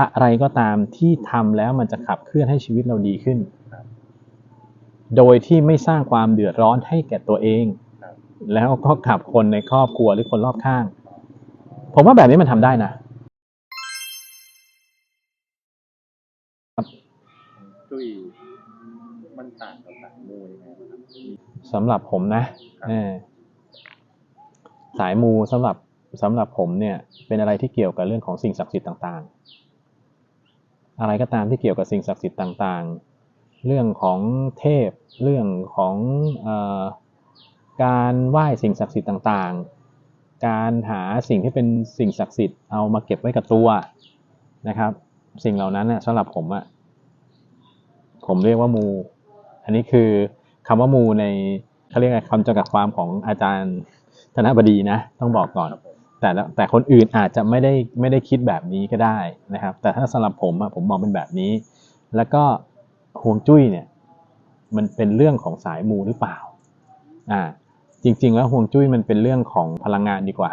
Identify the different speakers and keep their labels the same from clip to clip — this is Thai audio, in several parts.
Speaker 1: อะไรก็ตามที่ทำแล้วมันจะขับเคลื่อนให้ชีวิตเราดีขึ้น
Speaker 2: ครับ
Speaker 1: โดยที่ไม่สร้างความเดือดร้อนให้แก่ตัวเอง
Speaker 2: ครับ
Speaker 1: แล้วก็ขับคนในครอบครัวหรือคนรอบข้าง ผมว่าแบบนี้มันทำได้นะ
Speaker 2: จุ้ยมันต่างกับสายมูยังไงบ้างครับ
Speaker 1: สำหรับผมนะเออสายมูสำหรับสำหรับผมเนี่ย เป็นอะไรที่เกี่ยวกับเรื่องของสิ่งศักดิ์สิทธิ์ต่างๆ อะไรก็ตามที่เกี่ยวกับสิ่งศักดิ์สิทธิ์ต่างๆ เรื่องของเทพ เรื่องของอการไหว้สิ่งศักดิ์สิทธิ์ต่างๆ การหาสิ่งที่เป็นสิ่งศักดิ์สิทธิ์เอามาเก็บไว้กับตัวนะครับ สิ่งเหล่านั้นนี่ยสำหรับผมอะผมเรียกว่ามู อันนี้คือคำว่ามูในเขาเรียกคำจำกัดความของอาจารย์ธนบดีนะ ต้องบอกก่อน แต่แต่คนอื่นอาจจะไม่ได้ไม่ได้คิดแบบนี้ก็ได้นะครับ แต่ถ้าสำหรับผมอะผมมองเป็นแบบนี้ แล้วก็ฮวงจุ้ยเนี่ยมันเป็นเรื่องของสายมูหรือเปล่าอ่าจริง ๆ แล้วฮวงจุ้ยมันเป็นเรื่องของพลังงานดีกว่า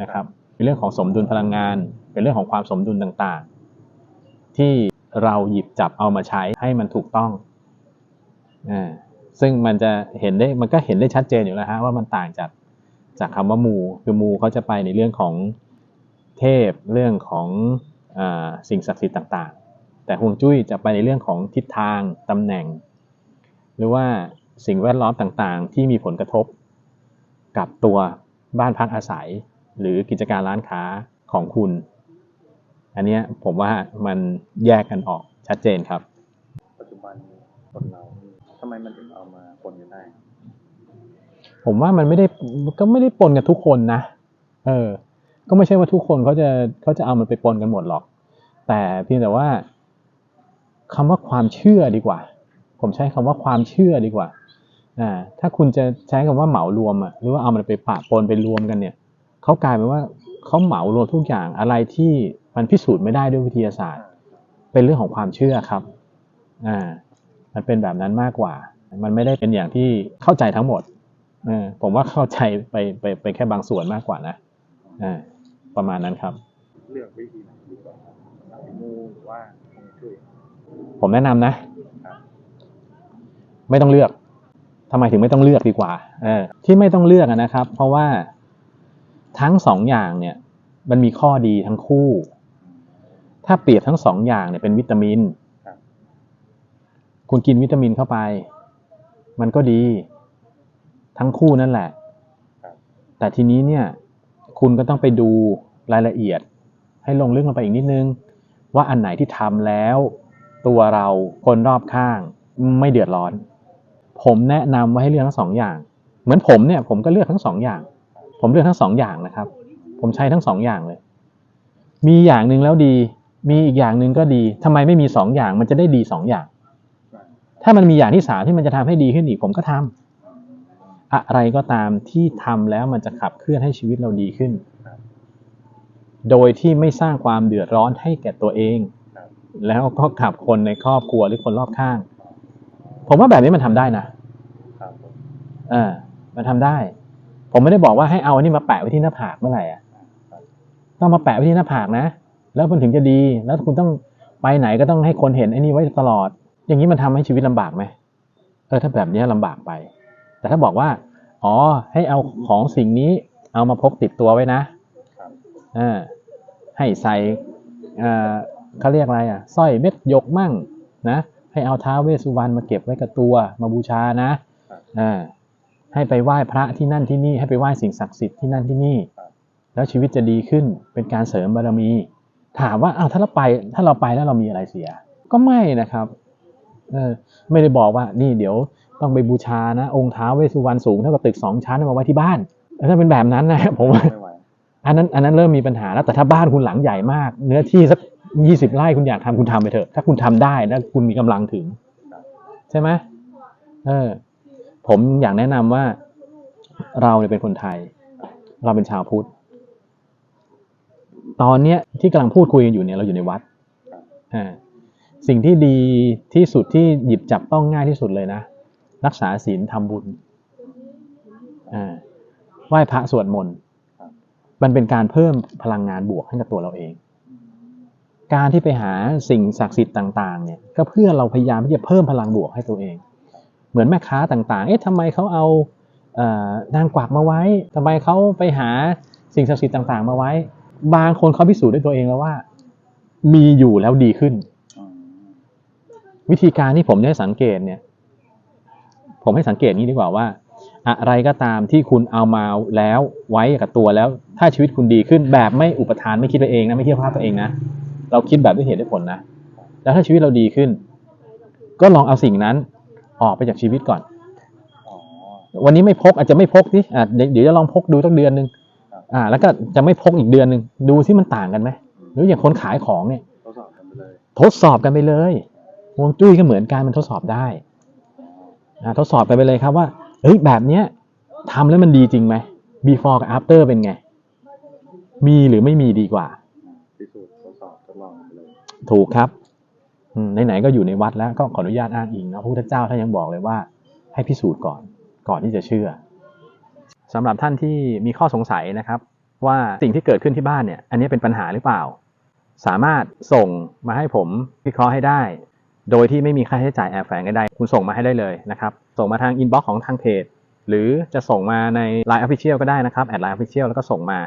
Speaker 1: นะครับเป็นเรื่องของสมดุลพลังงาน เป็นเรื่องของความสมดุลต่างๆ ที่เราหยิบจับเอามาใช้ให้มันถูกต้องอ่าซึ่งมันจะเห็นได้มันก็เห็นได้ชัดเจนอยู่แล้วฮะว่ามันต่างจาก จากคำว่ามูคือมูเขาจะไปในเรื่องของเทพเรื่องของอสิ่งศักดิ์สิทธิ์ต่างๆ แต่ฮวงจุ้ยจะไปในเรื่องของทิศทางตำแหน่ง หรือว่าสิ่งแวดล้อมต่างๆ ที่มีผลกระทบ กับตัวบ้านพักอาศัย หรือกิจการร้านค้าของคุณ อันนี้ผมว่ามันแยกกันออกชัดเจนครับ
Speaker 2: ปัจจุบันคนเราทำไมมันถึงเอามาปนกันได้
Speaker 1: ผมว่ามันไม่ได้ก็ไม่ได้ปนกันทุกคนนะ เออ ก็ไม่ใช่ว่าทุกคนเขาจะเขาจะเอามันไปปนกันหมดหรอก แต่เพียงแต่ว่าคำว่าความเชื่อดีกว่า ผมใช้คำว่าความเชื่อดีกว่าอ่าถ้าคุณจะใช้คำว่าเหมารวมอะหรือว่าเอามันไปปะปนไปรวมกันเนี่ยเขากลายเป็นว่าเขาเหมารวมทุกอย่างอะไรที่มันพิสูจน์ไม่ได้ด้วยวิทยาศาสตร์ เป็นเรื่องของความเชื่อครับอ่ามันเป็นแบบนั้นมากกว่า มันไม่ได้เป็นอย่างที่เข้าใจทั้งหมด ผมว่าเข้าใจไปไปไปแค่บางส่วนมากกว่านะอ่าประมาณนั้นครับ
Speaker 2: เลือกวิธีไหนดีกว่าครับสายมูหรือว่าฮวงจุ้ย
Speaker 1: ผมแนะนำนะ
Speaker 2: ครับ
Speaker 1: ไม่ต้องเลือกทำไมถึงไม่ต้องเลือกดีกว่า เออ ที่ไม่ต้องเลือกอะนะครับ เพราะว่าทั้งสองอย่างเนี่ย มันมีข้อดีทั้งคู่ ถ้าเปรียบทั้งสองอย่างเนี่ยเป็นวิตามิน
Speaker 2: ครับ
Speaker 1: คุณกินวิตามินเข้าไป มันก็ดี ทั้งคู่นั่นแหละ
Speaker 2: ครับ
Speaker 1: แต่ทีนี้เนี่ยคุณก็ต้องไปดูรายละเอียด ให้ลงลึกลงไปอีกนิดนึง ว่าอันไหนที่ทำแล้ว ตัวเราคนรอบข้างไม่เดือดร้อน ผมแนะนำว่าให้เลือกทั้งสองอย่าง เหมือนผมเนี่ยผมก็เลือกทั้งสองอย่าง ผมเลือกทั้งสองอย่างนะครับ ผมใช้ทั้งสองอย่างเลย มีอย่างหนึ่งแล้วดี มีอีกอย่างหนึ่งก็ดีทำไมไม่มีสองอย่างมันจะได้ดีสองอย่าง ถ้ามันมีอย่างที่สามที่มันจะทำให้ดีขึ้นอีกผมก็ทำ อะไรก็ตามที่ทำแล้วมันจะขับเคลื่อนให้ชีวิตเราดีขึ้น โดยที่ไม่สร้างความเดือดร้อนให้แก่ตัวเอง
Speaker 2: ครับ
Speaker 1: แล้วก็ขับคนในครอบครัวหรือคนรอบข้าง ผมว่าแบบนี้มันทำได้นะครับ
Speaker 2: ผม
Speaker 1: เออมันทำได้ ผมไม่ได้บอกว่าให้เอาอันนี้มาแปะไว้ที่หน้าผากเมื่อไหร่อะต้องมาแปะไว้ที่หน้าผากนะ แล้วมันถึงจะดี แล้วคุณต้องไปไหนก็ต้องให้คนเห็นไอ้นี่ไว้ตลอด อย่างนี้มันทำให้ชีวิตลำบากไหมเออถ้าแบบนี้ลำบากไป แต่ถ้าบอกว่า อ๋อ ให้เอาของสิ่งนี้เอามาพกติดตัวไว้นะครับอ่าให้ใส่อ่าเขาเรียกอะไรอะสร้อยเม็ดหยกมั่งนะให้เอาท้าวเวสสุวรรณมาเก็บไว้กับตัวมาบูชานะอ่าให้ไปไหว้พระที่นั่นที่นี่ให้ไปไหว้สิ่งศักดิ์สิทธิ์ที่นั่นที่นี่ แล้วชีวิตจะดีขึ้นเป็นการเสริมบารมี ถามว่าอ้าวถ้าเราไปถ้าเราไปแล้วเรามีอะไรเสีย ก็ไม่นะครับเออไม่ได้บอกว่านี่เดี๋ยว ต้องไปบูชานะ องค์ท้าวเวสสุวรรณสูงเท่ากับตึกสองชั้นเอามาไว้ที่บ้านถ้าเป็นแบบนั้นนะผมว่า
Speaker 2: ไม่ไหว
Speaker 1: อันนั้นอันนั้นเริ่มมีปัญหาแล้วแต่ถ้าบ้านคุณหลังใหญ่มาก เนื้อที่สักยี่สิบไร่คุณอยากทำคุณทำไปเถอะ ถ้าคุณทำได้แล้วคุณมีกำลังถึง ใช่ไหมเออ ผมอยากแนะนำว่า เราเนี่ยเป็นคนไทย เราเป็นชาวพุทธตอนเนี้ยที่กำลังพูดคุยกันอยู่เนี่ยเราอยู่ในวัดอ่าสิ่งที่ดีที่สุดที่หยิบจับต้องง่ายที่สุดเลยนะ รักษาศีลทำบุญอ่าไหว้พระสวดมนต์มันเป็นการเพิ่มพลังงานบวกให้กับตัวเราเอง การที่ไปหาสิ่งศักดิ์สิทธิ์ต่างๆ เนี่ย ก็เพื่อเราพยายามที่จะเพิ่มพลังบวกให้ตัวเอง เหมือนแม่ค้าต่างๆ เอ๊ะทำไมเขาเอาเอ่อนางกวักมาไว้ทำไมเขาไปหาสิ่งศักดิ์สิทธิ์ต่างๆ มาไว้ บางคนเขาพิสูจน์ด้วยตัวเองแล้วว่า มีอยู่แล้วดีขึ้น
Speaker 2: อืม
Speaker 1: วิธีการที่ผมได้สังเกตเนี่ย ผมให้สังเกตนี้ดีกว่าว่า อะไรก็ตามที่คุณเอามาแล้วไว้กับตัวแล้ว ถ้าชีวิตคุณดีขึ้นแบบไม่อุปทานไม่คิดไปเองนะไม่คิดภาพตัวเองนะเราคิดแบบด้วยเหตุด้วยผลนะ แล้วถ้าชีวิตเราดีขึ้น ก็ลองเอาสิ่งนั้นออกไปจากชีวิตก่อน
Speaker 2: อ๋อ
Speaker 1: วันนี้ไม่พกอาจจะไม่พกสิอะเดี๋ยวเดี๋ยวจะลองพกดูตั้งเดือนหนึ่ง
Speaker 2: ครับ
Speaker 1: อ่า แล้วก็จะไม่พกอีกเดือนหนึ่งดูซิมันต่างกันไหมหรืออย่างคนขายของเนี่ย
Speaker 2: ทดสอบกันไปเลย
Speaker 1: ทดสอบกันไปเลยฮวงจุ้ยก็เหมือนกันมันทดสอบได้อ่า ทดสอบกันไปเลยครับว่าเฮ้ยแบบเนี้ยทำแล้วมันดีจริงไหม before กับ after เป็นไง มีหรือไม่มีดีกว่า
Speaker 2: พิสูจน์ทดสอบทดลองกันไปเลย
Speaker 1: ถูกครับอืมไหนๆก็อยู่ในวัดแล้วก็ขออนุญาตอ้างอิงนะพระพุทธเจ้าท่านยังบอกเลยว่า ให้พิสูจน์ก่อนก่อนที่จะเชื่อสำหรับท่านที่มีข้อสงสัยนะครับ ว่าสิ่งที่เกิดขึ้นที่บ้านเนี่ย อันนี้เป็นปัญหาหรือเปล่า สามารถส่งมาให้ผมวิเคราะห์ให้ได้ โดยที่ไม่มีค่าใช้จ่ายแอบแฝงก็ได้คุณส่งมาให้ได้เลยนะครับ ส่งมาทางอินบ็อกซ์ของทางเพจ หรือจะส่งมาใน Line Official ก็ได้นะครับแอดไลน์ Official แล้วก็ส่งมา